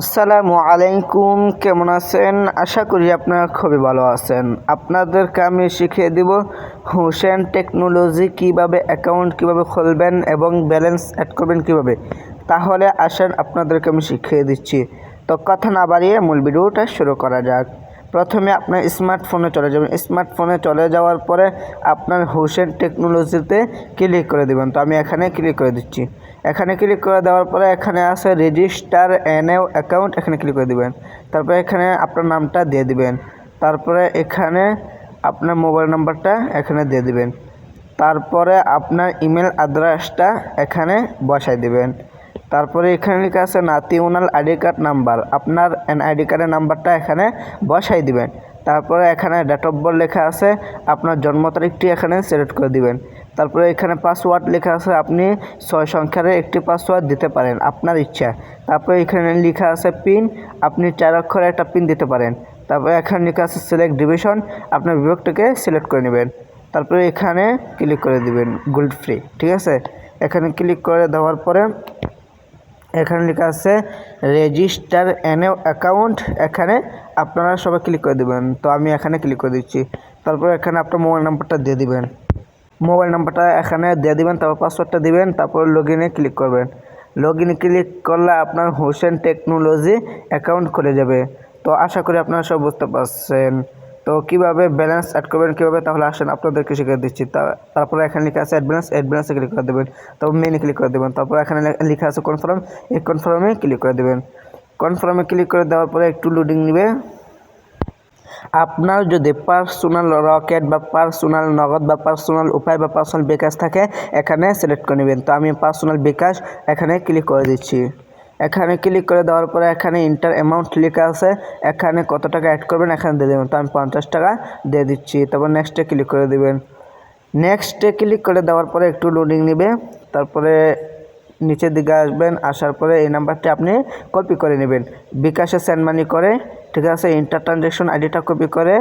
আসসালামু আলাইকুম, কেমন আছেন? আশা করি আপনারা খুবই ভালো আছেন। আপনাদেরকে আমি শিখিয়ে দিব হোসেন টেকনোলজি কীভাবে অ্যাকাউন্ট কীভাবে খুলবেন এবং ব্যালেন্স অ্যাড করবেন কীভাবে। তাহলে আসেন আপনাদেরকে আমি শিখিয়ে দিচ্ছি। তো কথা না বাড়িয়ে মূল ভিডিওটা শুরু করা যাক। প্রথমে আপনার স্মার্টফোনে চলে যাবেন। স্মার্টফোনে চলে যাওয়ার পরে আপনার হোসেন টেকনোলজিতে ক্লিক করে দেবেন। তো আমি এখানে ক্লিক করে দিচ্ছি। এখানে ক্লিক করে দেওয়ার পরে এখানে আছে রেজিস্টার এনএও অ্যাকাউন্ট, এখানে ক্লিক করে দিবেন। তারপরে এখানে আপনার নামটা দিয়ে দিবেন। তারপরে এখানে আপনার মোবাইল নাম্বারটা এখানে দিয়ে দিবেন। তারপরে আপনার ইমেল অ্যাড্রেসটা এখানে বসাই দিবেন। তারপরে এখানে লেখা আছে নাতিউনাল আইডি কার্ড নাম্বার। আপনার আইডি কার্ডের নাম্বারটা এখানে বসাই দিবেন। তারপরে এখানে ডেট অফ বার্থ লেখা আছে, আপনার জন্ম তারিখটি এখানে সিলেক্ট করে দিবেন। তারপরে এখানে পাসওয়ার্ড লেখা আছে, আপনি ছয় সংখ্যার একটি পাসওয়ার্ড দিতে পারেন, আপনার ইচ্ছা। তারপরে এখানে লেখা আছে পিন আপনি চার অক্ষরের একটা পিন দিতে পারেন। তারপরে এখানে লেখা আছে সিলেক্ট ডিভিশন আপনার বিভাগটাকে সিলেক্ট করে নেবেন। তারপরে এখানে ক্লিক করে দিবেন গোল্ড ফ্রি ঠিক আছে? এখানে ক্লিক করে দেওয়ার পরে এখানে লেখা আছে, রেজিস্টার এনএ অ্যাকাউন্ট। এখানে আপনারা সবাই ক্লিক করে দেবেন। তো আমি এখানে ক্লিক করে দিচ্ছি। তারপর এখানে আপনার মোবাইল নাম্বারটা দিয়ে দিবেন। মোবাইল নাম্বারটা এখানে দিয়ে দিবেন, তারপর পাসওয়ার্ডটা দিবেন, তারপর লগ ইনে ক্লিক করবেন। লগ ইনে ক্লিক করলে আপনার হোসেন টেকনোলজি অ্যাকাউন্ট খুলে যাবে। তো আশা করি আপনারা সব বুঝতে পারছেন। তো কীভাবে ব্যালেন্স অ্যাড করবেন, কীভাবে তাহলে আসেন, আপনাদেরকে শিখিয়ে দিচ্ছি। তারপরে এখানে লেখা আছে অ্যাডভান্স অ্যাডভান্সে ক্লিক করে দেবেন। তারপর মেনে ক্লিক করে দেবেন। তারপর এখানে লেখা আছে কনফার্ম এই কনফার্মে ক্লিক করে দেবেন। কনফার্মে ক্লিক করে দেওয়ার পরে একটু লোডিং নেবে। আপনার যদি পার্সোনাল রকেট বা পার্সোনাল নগদ বা পার্সোনাল উপায় বা পার্সোনাল বিকাশ থাকে, এখানে সিলেক্ট করে নেবেন। তো আমি পার্সোনাল বিকাশ এখানে ক্লিক করে দিচ্ছি। এখানে ক্লিক করে দেওয়ার পরে এখানে ইন্টার অ্যামাউন্ট লেখা আছে। এখানে কত টাকা অ্যাড করবেন এখানে দিয়ে দেবেন। তো আমি পঞ্চাশ টাকা দিয়ে দিচ্ছি। তারপর নেক্সটে ক্লিক করে দেবেন। নেক্সটে ক্লিক করে দেওয়ার পরে একটু লোডিং নেবে। তারপরে নিচের দিকে আসবেন। আসার পরে এই নাম্বারটি আপনি কপি করে নেবেন। বিকাশে সেন্ড মানি করে। ঠিক আছে? ইন্টার ট্রানজ্যাকশন আইডিটা কপি করে।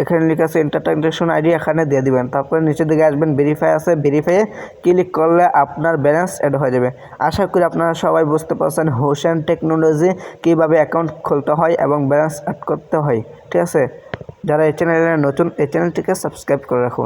এখানে লেখা আছে ইন্টার ট্রানজ্যাকশন আইডি এখানে দিয়ে দিবেন। তারপরে নিচের দিকে আসবেন ভেরিফাই আছে ভেরিফাইয়ে ক্লিক করলে আপনার ব্যালেন্স অ্যাড হয়ে যাবে। আশা করি আপনারা সবাই বুঝতে পারছেন হোসেন টেকনোলজি কীভাবে অ্যাকাউন্ট খুলতে হয় এবং ব্যালেন্স অ্যাড করতে হয়। ঠিক আছে? যারা এই চ্যানেলে নতুন, এই চ্যানেলটিকে সাবস্ক্রাইব করে রাখুন।